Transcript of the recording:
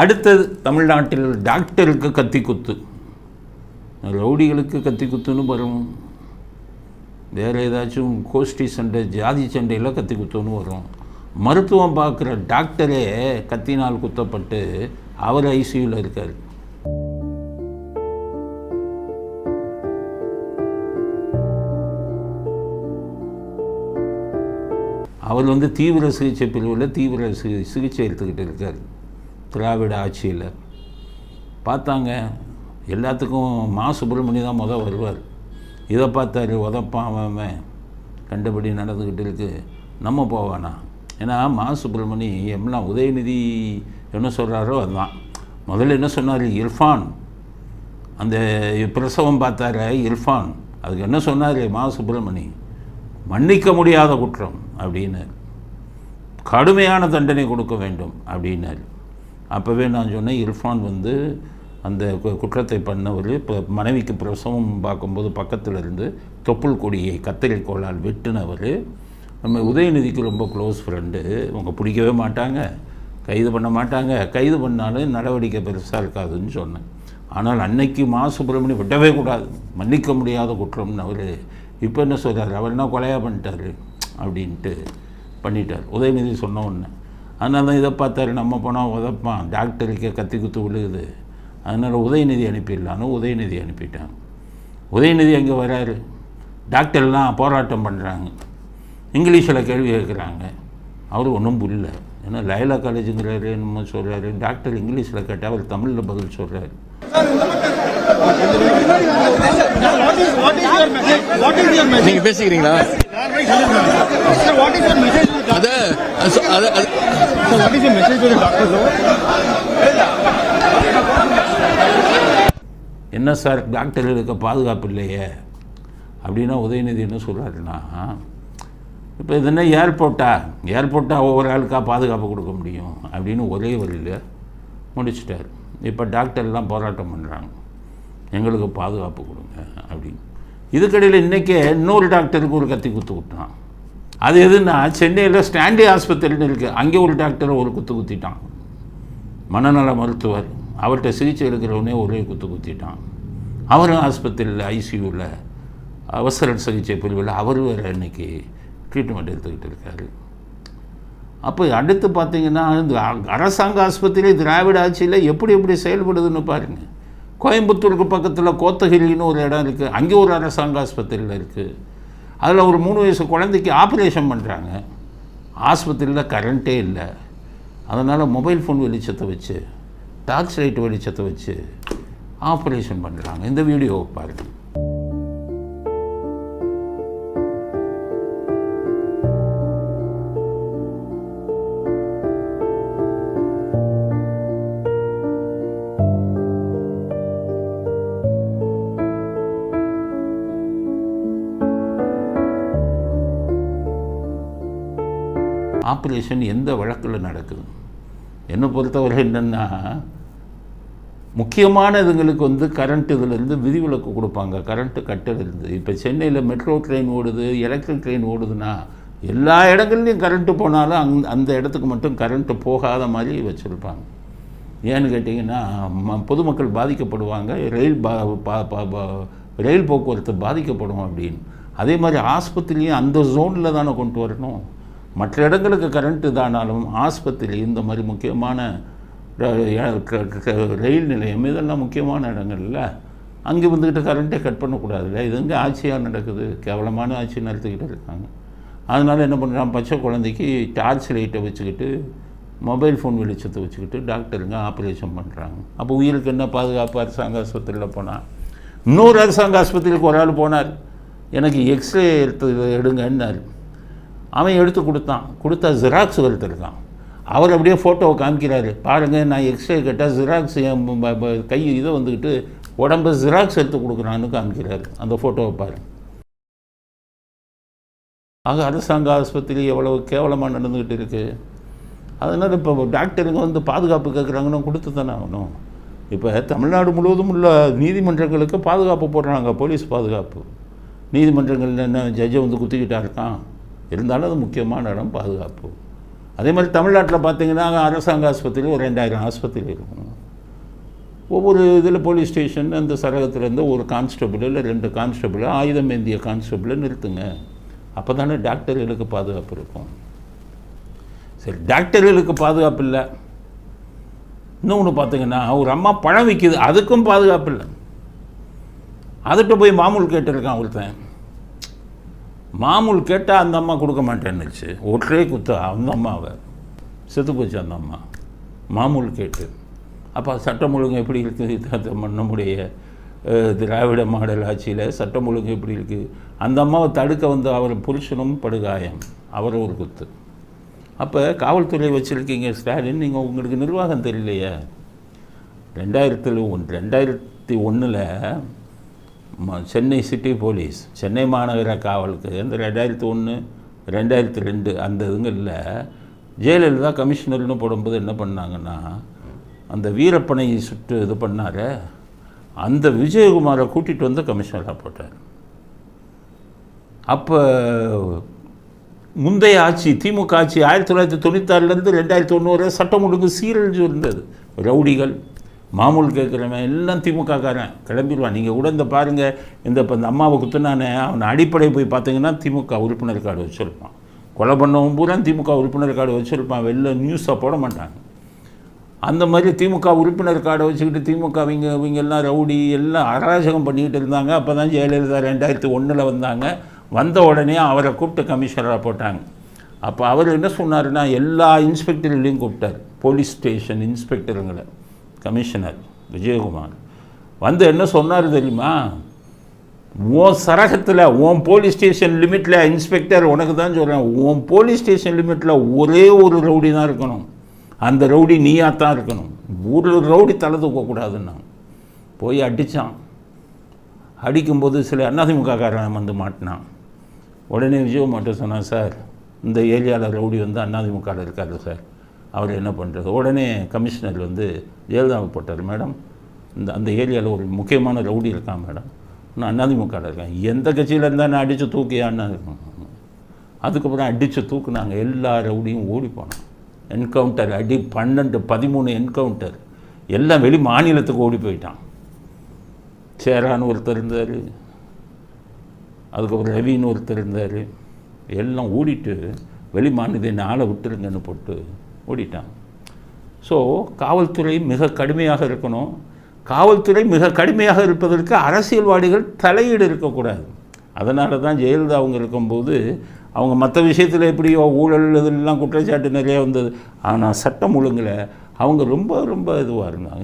அடுத்தது தமிழ்நாட்டில் டாக்டருக்கு கத்தி குத்து ரவுடிகளுக்கு கத்தி குத்துன்னு வரும். வேறு ஏதாச்சும் கோஷ்டி சண்டை ஜாதி சண்டையில் கத்தி குத்துன்னு வரும். மருத்துவம் பார்க்குற டாக்டரே கத்தினால் குத்தப்பட்டு அவர் ஐசியூவில் இருக்கார். அவர் வந்து தீவிர சிகிச்சை பிரிவில் தீவிர சிகிச்சை எடுத்துக்கிட்டு இருக்கார். திராவிட ஆட்சியில். பார்த்தாங்க. எல்லாத்துக்கும் மா. சுப்பிரமணி தான் முத வருவார். இதை பார்த்தாரு உதப்பான் அவன் கண்டபடி நடந்துக்கிட்டு இருக்குது நம்ம போவானா? ஏன்னா மா. சுப்பிரமணி எம்னா உதயநிதி என்ன சொல்கிறாரோ அதுதான். முதல்ல என்ன சொன்னார்? இர்ஃபான். அந்த பிரசவம் பார்த்தார இர்ஃபான். அதுக்கு என்ன சொன்னார்? மா. சுப்பிரமணி மன்னிக்க முடியாத குற்றம் அப்படின்னார். கடுமையான தண்டனை கொடுக்க வேண்டும் அப்படின்னார். அப்போவே நான் சொன்னேன் இர்ஃபான் வந்து அந்த கு- குற்றத்தை பண்ணவர் இப்போ மனைவிக்கு பிரசவம் பார்க்கும்போது பக்கத்தில் இருந்து தொப்புள் கொடியை கத்தரிக்கோளால் வெட்டினவர் நம்ம உதயநிதிக்கு ரொம்ப க்ளோஸ் ஃப்ரெண்டு அவங்க பிடிக்கவே மாட்டாங்க கைது பண்ண மாட்டாங்க கைது பண்ணாலும் நடவடிக்கை பெருசாக இருக்காதுன்னு சொன்னேன். ஆனால் அன்னைக்கு மா சுப்பிரமணியம் விடவே கூடாது மன்னிக்க முடியாத குற்றம்னு அவர் இப்போ என்ன சொல்கிறார் அவர் என்ன கொலையாக பண்ணிட்டாரு அப்படின்ட்டு பண்ணிட்டார். உதயநிதி சொன்ன ஒன்று அதனால தான் இதை பார்த்தாரு. நம்ம போனால் உதப்பான் டாக்டருக்கே கத்தி குத்து விழுகுது. அதனால் உதயநிதி அனுப்பிடலான்னு உதயநிதி அனுப்பிட்டாங்க. உதயநிதி அங்கே வராரு. டாக்டர்லாம் போராட்டம் பண்ணுறாங்க இங்கிலீஷில் கேள்வி கேட்குறாங்க அவர் ஒன்றும் புரியல. ஏன்னா லைலா காலேஜுங்கிறாரு என்னமோ சொல்கிறாரு டாக்டர் இங்கிலீஷில் கேட்டால் அவர் தமிழில் பதில் சொல்கிறாரு What is what is your message? What is your message? நீங்க பேசிக்கிறீங்களா? Sir, what is your message? to the அத அது- what is message to the doctors? என்ன சார் டாக்டர்களுக்கு பாதுகாப்பு இல்லையே? அப்படின்னா உதயநிதி என்ன சொல்கிறாருன்னா இப்போ இது என்ன ஏர்போர்ட்டா? ஏர்போர்ட்டா ஒவ்வொரு ஆளுக்காக பாதுகாப்பு கொடுக்க முடியும்? அப்படின்னு ஒரே வழியில் முடிச்சிட்டார். இப்போ டாக்டர்லாம் போராட்டம் பண்ணுறாங்க எங்களுக்கு பாதுகாப்பு கொடுங்க அப்படின்னு. இதுக்கடையில் இன்றைக்கே இன்னொரு டாக்டருக்கு ஒரு கத்தி குத்து விட்டான். அது எதுன்னா சென்னையில் ஸ்டாண்டி ஆஸ்பத்திரின்னு இருக்குது அங்கே ஒரு டாக்டரை ஒரு குத்து குத்திட்டான். மனநல மருத்துவர் அவர்கிட்ட சிகிச்சை எடுக்கிறவனே ஒரே குத்து குத்திட்டான். அவரும் ஆஸ்பத்திரியில் ஐசியூவில் அவசர சிகிச்சை பிரிவில் அவர் வேறு இன்றைக்கி ட்ரீட்மெண்ட் எடுத்துக்கிட்டு இருக்காரு. அப்போ அடுத்து பார்த்தீங்கன்னா இந்த அ- அரசாங்க ஆஸ்பத்திரி திராவிட ஆட்சியில் எப்படி எப்படி செயல்படுதுன்னு பாருங்கள் கோயம்புத்தூருக்கு பக்கத்தில் கோத்தகிரின்னு ஒரு இடம் இருக்குது அங்கே ஒரு அரசாங்க ஆஸ்பத்திரியில் இருக்குது அதில் ஒரு மூணு வயசு குழந்தைக்கு ஆப்ரேஷன் பண்ணுறாங்க ஆஸ்பத்திரியில் கரண்ட்டே இல்லை. அதனால் மொபைல் ஃபோன் வெளிச்சத்தை வச்சு டார்ச் லைட் வெளிச்சத்தை வச்சு ஆப்ரேஷன் பண்ணுறாங்க இந்த வீடியோவை பாருங்கள் ஆப்ரேஷன் எந்த வழக்கில் நடக்குது? என்னை பொறுத்தவரை என்னென்னா முக்கியமான இதுங்களுக்கு வந்து கரண்ட் இதுலேருந்து விதிவிலக்கு கொடுப்பாங்க. கரண்ட்டு கட்டிலிருந்து இப்போ சென்னையில் மெட்ரோ ட்ரெயின் ஓடுது எலக்ட்ரிக் ட்ரெயின் ஓடுதுன்னா எல்லா இடங்கள்லையும் கரண்ட்டு போனாலும் அங் அந்த இடத்துக்கு மட்டும் கரண்ட்டு போகாத மாதிரி வச்சுருப்பாங்க. ஏன்னு கேட்டிங்கன்னா ம- பொதுமக்கள் பாதிக்கப்படுவாங்க. ரயில் பா பா- பா- ரயில் போக்குவரத்து பாதிக்கப்படும் அப்படின்னு. அதே மாதிரி ஆஸ்பத்திரியும் அந்த ஜோனில் தானே கொண்டு வரணும். மற்ற இடங்களுக்கு கரண்ட் இதானாலும் ஆஸ்பத்திரி இந்த மாதிரி முக்கியமான க- ரயில் நிலையம் இதெல்லாம் முக்கியமான இடங்கள்ல அங்கே வந்துக்கிட்டு கரண்ட்டே கட் பண்ணக்கூடாதுல்ல இது எங்கே ஆட்சியாக நடக்குது? கேவலமான ஆட்சி நடத்திக்கிட்டு இருக்காங்க. அதனால் என்ன பண்ணுறான் பச்சை குழந்தைக்கு டார்ச் லைட்டை வச்சுக்கிட்டு மொபைல் ஃபோன் வெளிச்சத்தை வச்சுக்கிட்டு டாக்டருங்க ஆப்ரேஷன் பண்ணுறாங்க அப்போ உயிருக்கு என்ன பாதுகாப்பு? அரசாங்க ஆஸ்பத்திரியில் போனால் இன்னொரு அரசாங்க ஆஸ்பத்திரிக்கு ஒரு ஆள் போனார். எனக்கு எக்ஸ்ரே எடுத்து எடுங்கன்னாரு அவன் எடுத்து கொடுத்தான். கொடுத்தா ஜெராக்ஸ் எடுத்துருக்கான் அவர் அப்படியே ஃபோட்டோவை காமிக்கிறாரு. பாருங்கள் நான் எக்ஸ்ரே கேட்டால் ஜெராக்ஸ் என் கை இதை வந்துக்கிட்டு உடம்ப ஜெராக்ஸ் எடுத்து கொடுக்குறான்னு காமிக்கிறாரு. அந்த ஃபோட்டோவை பாரு. ஆக அரசாங்க ஆஸ்பத்திரி எவ்வளோ கேவலமாக நடந்துக்கிட்டு இருக்குது அதனால் இப்போ டாக்டருங்க வந்து பாதுகாப்பு கேட்குறாங்கன்னு கொடுத்து தானே ஆகணும். இப்போ தமிழ்நாடு முழுவதும் உள்ள நீதிமன்றங்களுக்கு பாதுகாப்பு போடுறாங்க போலீஸ் பாதுகாப்பு. நீதிமன்றங்களில் என்ன ஜட்ஜை வந்து குத்திக்கிட்டா இருக்கான். இருந்தாலும் அது முக்கியமான இடம் பாதுகாப்பு. அதே மாதிரி தமிழ்நாட்டில் பார்த்தீங்கன்னா அரசாங்க ஆஸ்பத்திரி ஒரு ரெண்டாயிரம் ஆஸ்பத்திரி இருக்கும். ஒவ்வொரு இதில் போலீஸ் ஸ்டேஷன் அந்த சரகத்திலேருந்து ஒரு கான்ஸ்டபிள் இல்லை ரெண்டு கான்ஸ்டபிள் ஆயுதம் ஏந்திய கான்ஸ்டபிளை நிறுத்துங்க. அப்போ தானே டாக்டர்களுக்கு பாதுகாப்பு இருக்கும். சரி டாக்டர்களுக்கு பாதுகாப்பு இல்லை. இன்னொன்று பார்த்தீங்கன்னா ஒரு அம்மா பழம் விற்கிது அதுக்கும் பாதுகாப்பு இல்லை. அதுகிட்ட போய் மாமூல் கேட்டிருக்கான் ஒருத்தன். மாமூல் கேட்டால் அந்த அம்மா கொடுக்க மாட்டேன்னுச்சு. ஒற்றே குத்தா அந்த அம்மாவை செத்து போச்சு அந்த அம்மா. மாமூல் கேட்டு. அப்போ சட்டம் ஒழுங்கு எப்படி இருக்குது நம்முடைய திராவிட மாடல் ஆட்சியில் சட்டம் ஒழுங்கு எப்படி இருக்குது அந்த அம்மாவை தடுக்க வந்த அவர் புருஷனும் படுகாயம். அவர் ஒரு குத்து. அப்போ காவல்துறை வச்சுருக்கீங்க ஸ்டாலின் நீங்கள் உங்களுக்கு நிர்வாகம் தெரியலையே. ரெண்டாயிரத்தில் ஒன் ரெண்டாயிரத்தி ஒன்றில் சென்னை சிட்டி போலீஸ் சென்னை மாநகர காவலுக்கு இந்த ரெண்டாயிரத்து ஒன்று ரெண்டாயிரத்து ரெண்டு அந்த இதுங்களில் ஜெயலலிதா கமிஷனர்னு போடும்போது என்ன பண்ணாங்கன்னா அந்த வீரப்பனை சுட்டு இது பண்ணார். அந்த விஜயகுமாரை கூட்டிகிட்டு வந்து கமிஷனராக போட்டார். அப்போ முந்தைய ஆட்சி திமுக ஆட்சி ஆயிரத்தி தொள்ளாயிரத்தி தொண்ணூத்தாறுலேருந்து ரெண்டாயிரத்தி ஒன்று சட்டம் ஒழுங்கு சீரழிஞ்சு இருந்தது. ரவுடிகள் மாமூல் கேட்குறவன் எல்லாம் திமுககாரன் கிளம்பிடுவான். நீங்கள் கூட இந்த பாருங்கள் இந்த இப்போ இந்த அம்மாவை குத்துனானே அவனை அடிப்படை போய் பார்த்தீங்கன்னா திமுக உறுப்பினர் கார்டு வச்சுருப்பான். கொலை பண்ணவன் பூரா திமுக உறுப்பினர் கார்டு வச்சுருப்பான். வெளில நியூஸாக போட மாட்டாங்க. அந்த மாதிரி திமுக உறுப்பினர் கார்டை வச்சுக்கிட்டு திமுக அவங்க இவங்க எல்லாம் ரவுடி எல்லாம் அராஜகம் பண்ணிக்கிட்டு இருந்தாங்க. அப்போ தான் ஜெயலலிதா ரெண்டாயிரத்தி ஒன்றில் வந்தாங்க. வந்த உடனே அவரை கூப்பிட்டு கமிஷனராக போட்டாங்க. அப்போ அவர் என்ன சொன்னார்னா எல்லா இன்ஸ்பெக்டர்களையும் கூப்பிட்டார். போலீஸ் ஸ்டேஷன் இன்ஸ்பெக்டருங்களை கமிஷனர் விஜயகுமார். வந்து என்ன சொன்னார் தெரியுமா? உன் சரகத்தில் உன் போலீஸ் ஸ்டேஷன் லிமிட்டில் இன்ஸ்பெக்டர் உனக்கு தான் சொல்கிறேன் உன் போலீஸ் ஸ்டேஷன் லிமிட்டில் ஒரே ஒரு ரவுடி தான் இருக்கணும். அந்த ரவுடி நீயாக தான் இருக்கணும். ஒரு ரவுடி தலை தூக்கக்கூடாதுன்னா போய் அடித்தான் அடிக்கும்போது சில அதிமுககாரன் வந்து மாட்டினான். உடனே விஜய் மட்டும் சொன்னான் சார் இந்த ஏரியாவில் ரவுடி வந்து அதிமுகவில் இருக்காரு சார். அவர் என்ன பண்ணுறது உடனே கமிஷனர் வந்து ஜெயலலிதாவை போட்டார் மேடம் இந்த அந்த ஏரியாவில் ஒரு முக்கியமான ரவுடி இருக்கான் மேடம். நான் அண்ணாதிமுக இருக்கேன். எந்த கட்சியில் இருந்தால் நான் அடித்து தூக்கியான்னு அதுக்கப்புறம் அடித்து தூக்குனாங்க. எல்லா ரவுடியும் ஓடி போனான் என்கவுண்டர் அடி பன்னெண்டு பதிமூணு என்கவுண்டர் எல்லாம் வெளி மாநிலத்துக்கு ஓடி போயிட்டான். சேரான்னு ஒருத்தர் இருந்தார். அதுக்கப்புறம் ரவின்னு ஒருத்தர் இருந்தார். எல்லாம் ஓடிட்டு வெளி மாநில ஆளை விட்டுருங்கன்னு போட்டு ஓடிட்டான். ஸோ காவல்துறை மிக கடுமையாக இருக்கணும். காவல்துறை மிக கடுமையாக இருப்பதற்கு அரசியல்வாதிகள் தலையீடு இருக்கக்கூடாது. அதனால தான் ஜெயலலிதா அவங்க இருக்கும்போது அவங்க மற்ற விஷயத்தில் எப்படியோ ஊழல் இதெல்லாம் குற்றச்சாட்டு நிறைய வந்தது. ஆனால் சட்டம் ஒழுங்கில் அவங்க ரொம்ப ரொம்ப இதுவாக இருந்தாங்க.